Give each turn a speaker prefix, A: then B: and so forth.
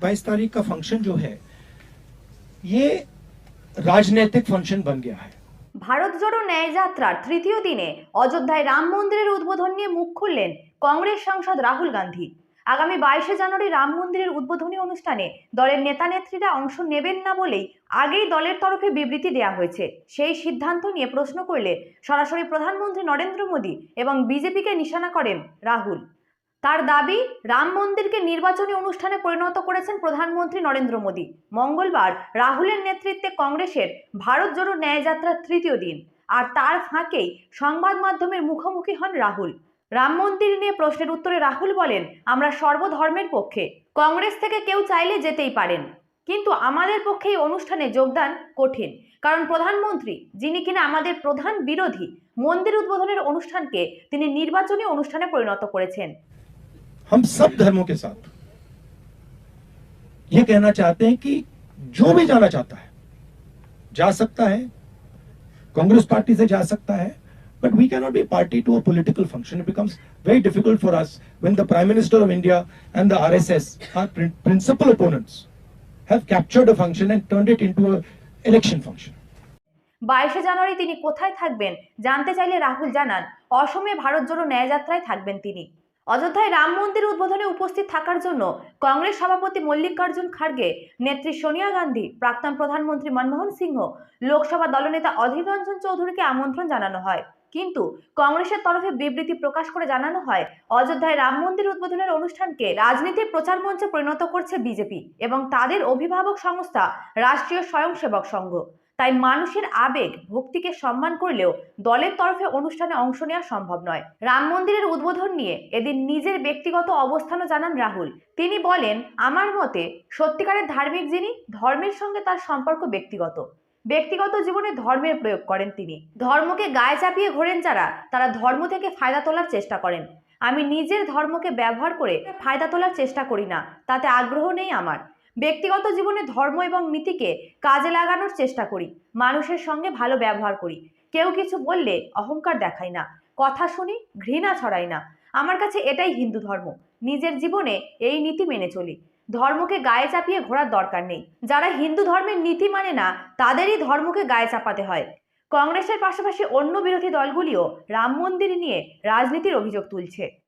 A: बाईस तारीख का फंक्शन जो है ये राजनीतिक फंक्शन बन गया है
B: ভারত জোড়ো ন্যায় যাত্রার তৃতীয় দিনে অযোধ্যায় রাম মন্দিরের উদ্বোধন নিয়ে মুখ খুললেন কংগ্রেস সাংসদ রাহুল গান্ধী আগামী বাইশে জানুয়ারি রাম মন্দিরের উদ্বোধনী অনুষ্ঠানে দলের নেতা নেত্রীরা অংশ নেবেন না বলেই আগেই দলের তরফে বিবৃতি দেওয়া হয়েছে সেই সিদ্ধান্ত নিয়ে প্রশ্ন করলে সরাসরি প্রধানমন্ত্রী নরেন্দ্র মোদী এবং বিজেপিকে নিশানা করেন রাহুল তার দাবি, রাম মন্দিরকে নির্বাচনী অনুষ্ঠানে পরিণত করেছেন প্রধানমন্ত্রী নরেন্দ্র মোদী। মঙ্গলবার রাহুলের নেতৃত্বে কংগ্রেসের ভারত জোড়ো ন্যায়যাত্রার তৃতীয় দিন। আর তার ফাঁকেই সংবাদ মাধ্যমের মুখোমুখি হন রাহুল। রাম মন্দির নিয়ে প্রশ্নের উত্তরে রাহুল বলেন, আমরা সর্বধর্মের পক্ষে। কংগ্রেস থেকে কেউ চাইলে যেতেই পারেন। কিন্তু আমাদের পক্ষে এই অনুষ্ঠানে যোগদান কঠিন। কারণ প্রধানমন্ত্রী, যিনি কিনা আমাদের প্রধান বিরোধী, মন্দির উদ্বোধনের অনুষ্ঠানকে তিনি নির্বাচনী অনুষ্ঠানে পরিণত করেছেন।
A: हम सब धर्मों के साथ ये कहना चाहते हैं कि जो भी जाना चाहता है जा सकता है कांग्रेस पार्टी से जा सकता है but we cannot be party to a political function it becomes very difficult for us when the prime minister of india and the rss our prin- principal opponents have captured a function and turned it into a election function
B: বাইশে জানুয়ারি তিনি কোথায় থাকবেন জানতে চাইলে রাহুল জানান অসমে ভারত জোড়ো ন্যায়যাত্রায় থাকবেন তিনি অযোধ্যায় রাম মন্দির উদ্বোধনে উপস্থিত থাকার জন্য কংগ্রেস সভাপতি মল্লিকার্জুন খার্গে, নেত্রী সোনিয়া গান্ধী, প্রাক্তন প্রধানমন্ত্রী মনমোহন সিংহ, লোকসভা দলনেতা অধীর রঞ্জন চৌধুরীকে আমন্ত্রণ জানানো হয়। কিন্তু কংগ্রেসের তরফে বিবৃতি প্রকাশ করে জানানো হয়, অযোধ্যায় রাম মন্দির উদ্বোধনের অনুষ্ঠানকে রাজনীতির প্রচার মঞ্চে পরিণত করছে বিজেপি এবং তাদের অভিভাবক সংস্থা রাষ্ট্রীয় স্বয়ংসেবক সংঘ। তাই মানুষের আবেগ, ভক্তিকে সম্মান করলেও দলের তরফে অনুষ্ঠানে অংশ নেওয়া সম্ভব নয়। রাম মন্দিরের উদ্বোধন নিয়ে এদিন নিজের ব্যক্তিগত অবস্থানও জানান রাহুল। তিনি বলেন, আমার মতে সত্যিকারের ধার্মিক যিনি, ধর্মের সঙ্গে তার সম্পর্ক ব্যক্তিগত। ব্যক্তিগত জীবনে ধর্মের প্রয়োগ করেন তিনি। ধর্মকে গায়ে চাপিয়ে ঘোরেন যারা, তারা ধর্ম থেকে ফায়দা তোলার চেষ্টা করেন। আমি নিজের ধর্মকে ব্যবহার করে ফায়দা তোলার চেষ্টা করি না, তাতে আগ্রহ নেই আমার। ব্যক্তিগত জীবনে ধর্ম এবং নীতিকে কাজে লাগানোর চেষ্টা করি, মানুষের সঙ্গে ভালো ব্যবহার করি। কেউ কিছু বললে অহংকার দেখাই না, কথা শুনি, ঘৃণা ছড়াই না। আমার কাছে এটাই হিন্দু ধর্ম, নিজের জীবনে এই নীতি মেনে চলি। ধর্মকে গায়ে চাপিয়ে ঘোরার দরকার নেই। যারা হিন্দু ধর্মের নীতি মানে না, তাদেরই ধর্মকে গায়ে চাপাতে হয়। কংগ্রেসের পাশাপাশি অন্য বিরোধী দলগুলিও রাম মন্দির নিয়ে রাজনীতির অভিযোগ তুলছে।